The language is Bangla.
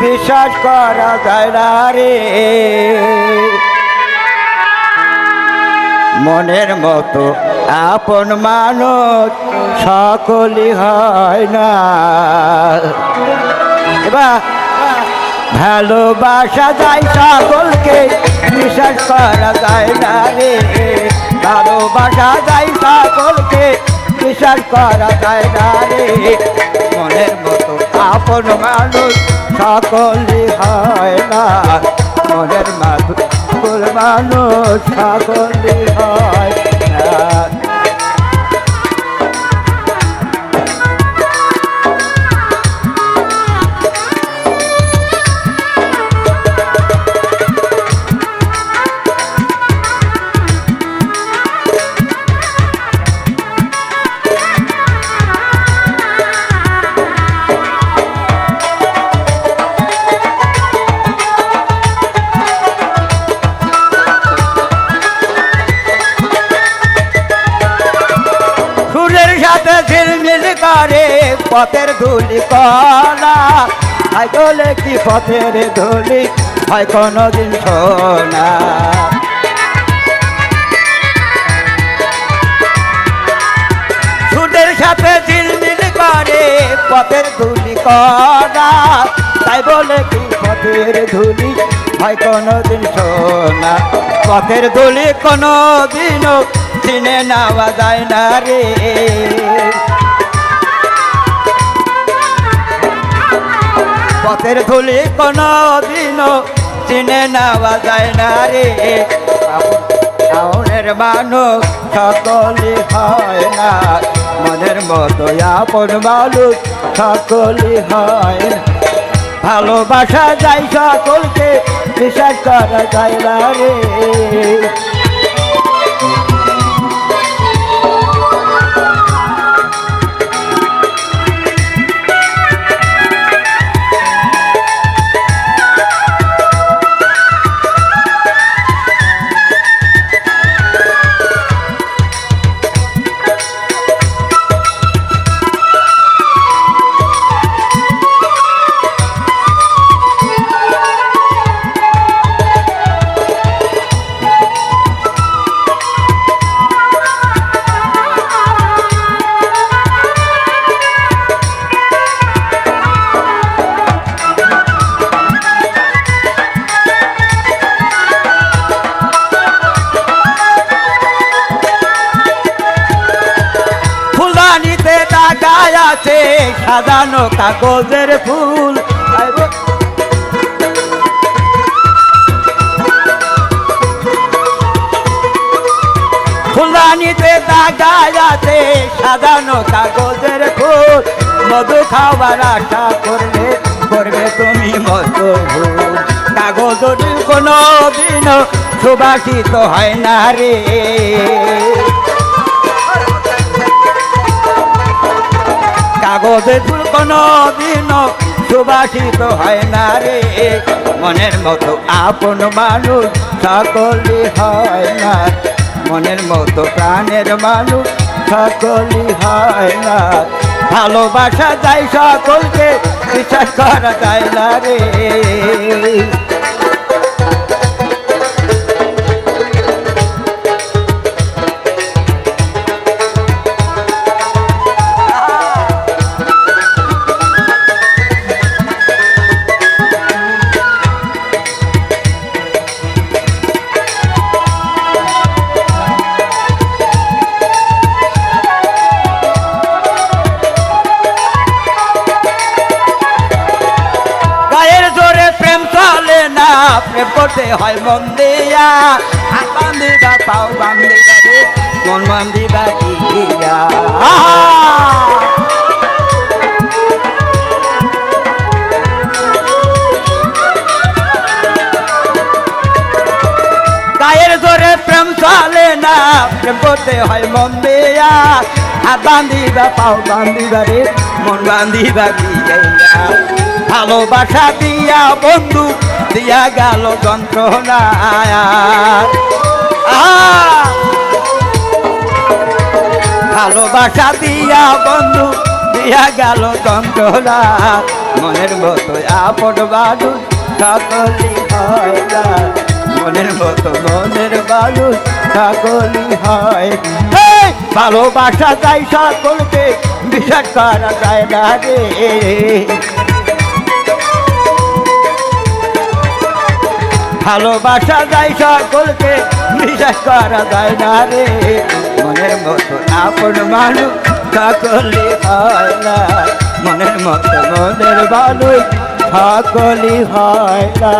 বিশ্বাস করা যায় না রে। মনের মতো আপন মানুষ সকলই হয় না। এবার ভালোবাসা যায় সকলকে, বিশ্বাস করা যায় না রে। ভালোবাসা যায় সকলকে। বিশ্বাস করা যায় না রে। মনের মতো আপন মানুষ সকলে হয় না। মনের মানুষ মানুষ সকলে হয় না। করে পথের ধুলি কলা? হয় বলে কি পথের ধুলি? হয় কোনোদিন সোনা সুরের সাথে ঝিলমিল করে পথের ধুলি কলা। তাই বলে কি পথের ধুলি? হয় কোনোদিন সোনা পথের ধুলি কোনোদিনও চিনে নেওয়া যায় না রে। পথের ধুলি কোনোদিনও চিনে নেওয়া যায় না রে। মনের মানুষ সকলি হয় না। মনের মতো আপন মানুষ সকলি হয় না। ভালোবাসা যায় সকলকে, বিশ্বাস করা যায় না রে। সাজানো কাগজের ফুল। ফুলানিতে আছে সাজানো কাগজের ফুল। মধু খাওয়ার আশা করলে করবে তুমি মতো কাগজ কোনো দিন সুবাসিত হয় না রে। কাগজে ফুল কোনো দিন সুবাসিত হয় না রে। মনের মতো আপন মানুষ সকলই হয় না। মনের মতো প্রাণের মানুষ সকলই হয় না। ভালোবাসা যায় সকলকে, বিশ্বাস করা যায় না রে। না প্রেম হয় মন দিয়া। হাত বান্ধিবা, পাও বান্ধিবা রে, মন বান্ধিবা কি দিয়া। গায়ের জোরে প্রেম চলে না, প্রেম করতে হয় মন দিয়া। হাত বান্ধিবা, পাও বান্ধিবা রে, মন বান্ধিবা কি ভালোবাসা দিয়া বন্ধু দিয়া গেল যন্ত্রণা! ভালোবাসা দিয়া বন্ধু দিয়া গেল যন্ত্রণা মনের মতো আপন মানুষ সকলি হয় মনের মতো মনের মানুষ সকলি হয়। ভালোবাসা যায় সকলকে বিশ্বাস করা যায় না রে। ভালোবাসা যায় সকলকে বিশ্বাস করা যায় না রে। মনের মতো আপন মানুষ সকলে হয় না। মনের মতো মনের মানুষ সকলে হয় না।